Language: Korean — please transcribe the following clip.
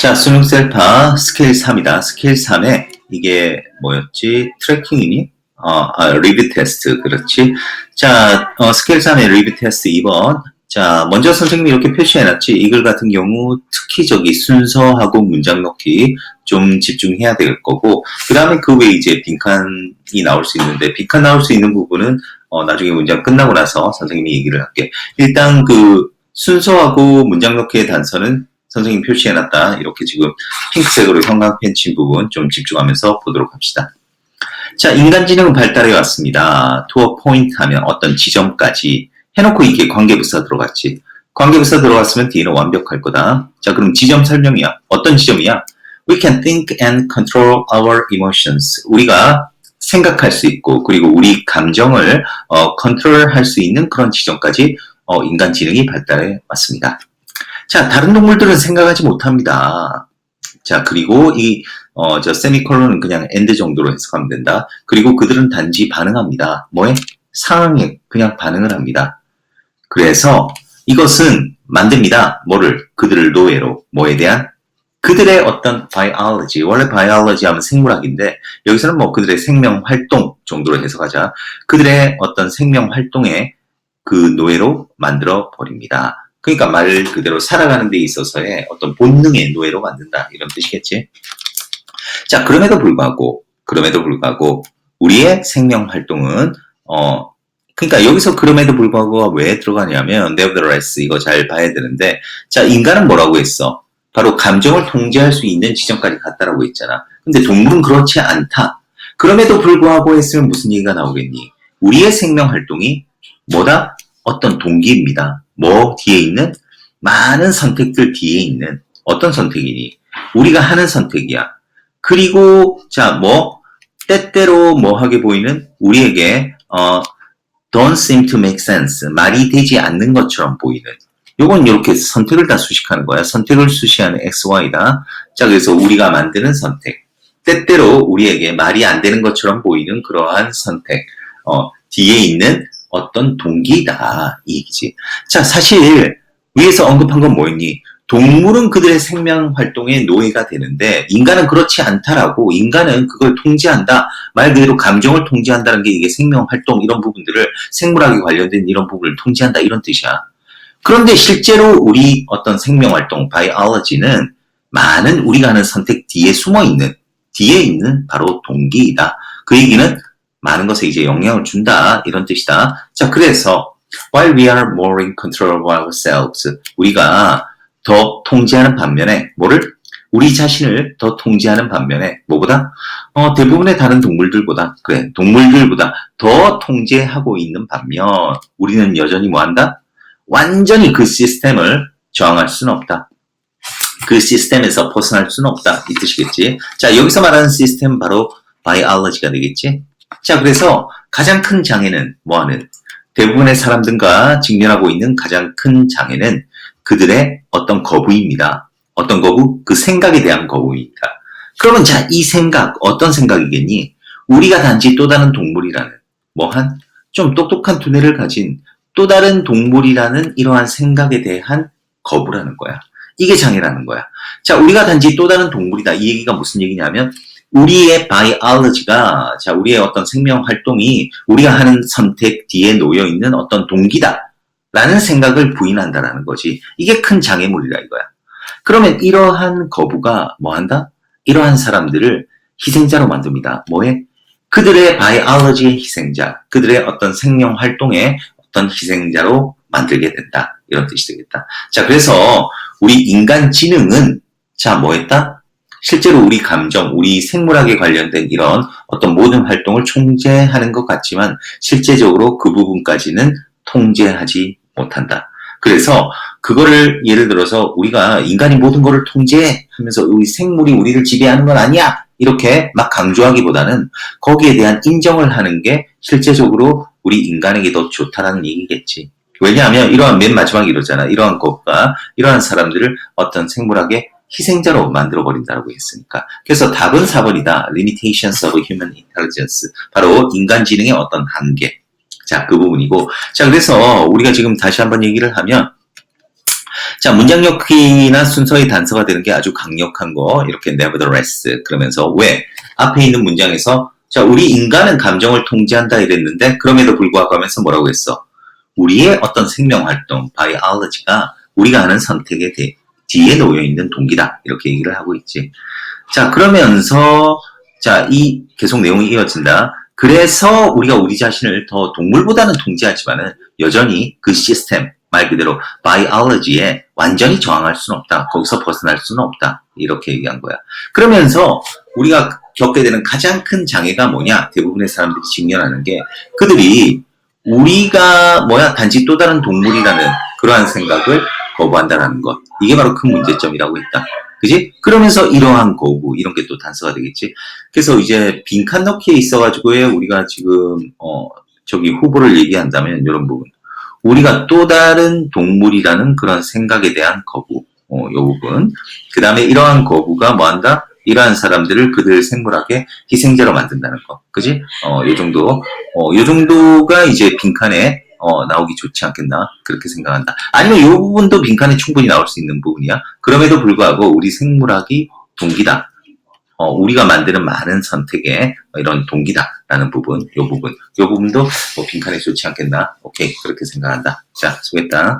자, 수능 셀파 스케일 3이다. 스케일 3에 이게 뭐였지? 트래킹이니? 어, 아, 리뷰 테스트. 그렇지. 자, 어, 스케일 3의 리뷰 테스트 2번. 자, 먼저 선생님이 이렇게 표시해놨지. 이글 같은 경우 특히 저기 순서하고 문장 넣기 좀 집중해야 될 거고, 그 다음에 그 외에 이제 빈칸이 나올 수 있는데, 빈칸 나올 수 있는 부분은 어, 나중에 문장 끝나고 나서 선생님이 얘기를 할게. 일단 그 순서하고 문장 넣기의 단서는 선생님 표시해놨다. 이렇게 지금 핑크색으로 형광 펜 친 부분 좀 집중하면서 보도록 합시다. 자, 인간지능은 발달해 왔습니다. 투어 포인트 하면 어떤 지점까지 해놓고 이게 관계부사 들어갔지. 관계부사 들어갔으면 뒤는 완벽할 거다. 자, 그럼 지점 설명이야. 어떤 지점이야? We can think and control our emotions. 우리가 생각할 수 있고, 그리고 우리 감정을 어, 컨트롤할 수 있는 그런 지점까지 어, 인간 지능이 발달해 왔습니다. 자, 다른 동물들은 생각하지 못합니다. 자, 그리고 이, 어, 저 세미콜론은 그냥 엔드 정도로 해석하면 된다. 그리고 그들은 단지 반응합니다. 뭐에? 상황에 그냥 반응을 합니다. 그래서 이것은 만듭니다. 뭐를? 그들을 노예로. 뭐에 대한? 그들의 어떤 biology, 원래 biology 하면 생물학인데, 여기서는 뭐 그들의 생명 활동 정도로 해석하자. 그들의 어떤 생명 활동에 그 노예로 만들어 버립니다. 그러니까 말 그대로 살아가는 데 있어서의 어떤 본능의 노예로 만든다. 이런 뜻이겠지. 자, 그럼에도 불구하고, 그럼에도 불구하고, 우리의 생명 활동은, 어, 그러니까 여기서 그럼에도 불구하고가 왜 들어가냐면, nevertheless, 이거 잘 봐야 되는데, 자, 인간은 뭐라고 했어? 바로 감정을 통제할 수 있는 지점까지 갔다라고 했잖아. 근데 동물은 그렇지 않다. 그럼에도 불구하고 했으면 무슨 얘기가 나오겠니? 우리의 생명 활동이 뭐다? 어떤 동기입니다. 뭐 뒤에 있는 많은 선택들 뒤에 있는 어떤 선택이니? 우리가 하는 선택이야. 그리고 자 뭐 때때로 뭐하게 보이는 우리에게 어 don't seem to make sense 말이 되지 않는 것처럼 보이는 요건 이렇게 선택을 다 수식하는 거야. 선택을 수식하는 x, y다. 자 그래서 우리가 만드는 선택 때때로 우리에게 말이 안 되는 것처럼 보이는 그러한 선택 어 뒤에 있는 어떤 동기다 이 얘기지. 자 사실 위에서 언급한 건 뭐였니? 동물은 그들의 생명 활동의 노예가 되는데 인간은 그렇지 않다라고 인간은 그걸 통제한다 말 그대로 감정을 통제한다는 게 이게 생명 활동 이런 부분들을 생물학에 관련된 이런 부분을 통제한다 이런 뜻이야. 그런데 실제로 우리 어떤 생명 활동 바이올로지는 많은 우리가 하는 선택 뒤에 숨어 있는 뒤에 있는 바로 동기이다. 그 얘기는 많은 것에 이제 영향을 준다 이런 뜻이다. 자 그래서 while we are more in control of ourselves 우리가 더 통제하는 반면에 뭐를 우리 자신을 더 통제하는 반면에 뭐보다 어, 대부분의 다른 동물들보다 그래 동물들보다 더 통제하고 있는 반면 우리는 여전히 뭐한다? 완전히 그 시스템을 저항할 수는 없다. 그 시스템에서 벗어날 수는 없다 이 뜻이겠지. 자 여기서 말하는 시스템 바로 바이올로지가 되겠지. 자, 그래서 가장 큰 장애는 뭐하는? 대부분의 사람들과 직면하고 있는 가장 큰 장애는 그들의 어떤 거부입니다. 어떤 거부? 그 생각에 대한 거부입니다. 그러면 자, 이 생각, 어떤 생각이겠니? 우리가 단지 또 다른 동물이라는, 뭐한, 좀 똑똑한 두뇌를 가진 또 다른 동물이라는 이러한 생각에 대한 거부라는 거야. 이게 장애라는 거야. 자, 우리가 단지 또 다른 동물이다. 이 얘기가 무슨 얘기냐면, 우리의 바이올로지가 자 우리의 어떤 생명 활동이 우리가 하는 선택 뒤에 놓여 있는 어떤 동기다라는 생각을 부인한다라는 거지. 이게 큰 장애물이라 이거야. 그러면 이러한 거부가 뭐 한다? 이러한 사람들을 희생자로 만듭니다. 뭐에? 그들의 바이올로지의 희생자, 그들의 어떤 생명 활동의 어떤 희생자로 만들게 된다. 이런 뜻이 되겠다. 자, 그래서 우리 인간 지능은 자, 뭐 했다? 실제로 우리 감정, 우리 생물학에 관련된 이런 어떤 모든 활동을 통제하는 것 같지만 실제적으로 그 부분까지는 통제하지 못한다. 그래서 그거를 예를 들어서 우리가 인간이 모든 것을 통제하면서 우리 생물이 우리를 지배하는 건 아니야. 이렇게 막 강조하기보다는 거기에 대한 인정을 하는 게 실제적으로 우리 인간에게 더 좋다라는 얘기겠지. 왜냐하면 이러한 맨 마지막 이러잖아. 이러한 것과 이러한 사람들을 어떤 생물학의 희생자로 만들어 버린다고 했으니까. 그래서 답은 4번이다. Limitations of Human Intelligence. 바로 인간 지능의 어떤 한계. 자, 그 부분이고. 자, 그래서 우리가 지금 다시 한번 얘기를 하면, 자, 문장력이나 순서의 단서가 되는 게 아주 강력한 거. 이렇게 nevertheless. 그러면서 왜? 앞에 있는 문장에서 자, 우리 인간은 감정을 통제한다 이랬는데 그럼에도 불구하고 하면서 뭐라고 했어? 우리의 어떤 생명 활동, biology가 우리가 하는 선택에 대해 뒤에 놓여 있는 동기다. 이렇게 얘기를 하고 있지. 자, 그러면서 자, 이 계속 내용이 이어진다. 그래서 우리가 우리 자신을 더 동물보다는 통제하지만은 여전히 그 시스템, 말 그대로 biology에 완전히 저항할 수는 없다. 거기서 벗어날 수는 없다. 이렇게 얘기한 거야. 그러면서 우리가 겪게 되는 가장 큰 장애가 뭐냐? 대부분의 사람들이 직면하는 게 그들이 우리가 뭐야 단지 또 다른 동물이라는 그러한 생각을 거부한다라는 것. 이게 바로 큰 문제점이라고 했다. 그지? 그러면서 이러한 거부, 이런 게 또 단서가 되겠지. 그래서 이제 빈칸 넣기에 있어가지고에 우리가 지금, 어, 저기 후보를 얘기한다면 이런 부분. 우리가 또 다른 동물이라는 그런 생각에 대한 거부, 어, 요 부분. 그 다음에 이러한 거부가 뭐 한다? 이러한 사람들을 그들 생물학의 희생자로 만든다는 거. 그지? 어, 요 정도, 어, 요 정도가 이제 빈칸에 어, 나오기 좋지 않겠나 그렇게 생각한다. 아니면 이 부분도 빈칸에 충분히 나올 수 있는 부분이야. 그럼에도 불구하고 우리 생물학이 동기다. 어, 우리가 만드는 많은 선택에 이런 동기다라는 부분, 이 부분, 이 부분도 뭐 빈칸에 좋지 않겠나. 오케이 그렇게 생각한다. 자, 수고했다.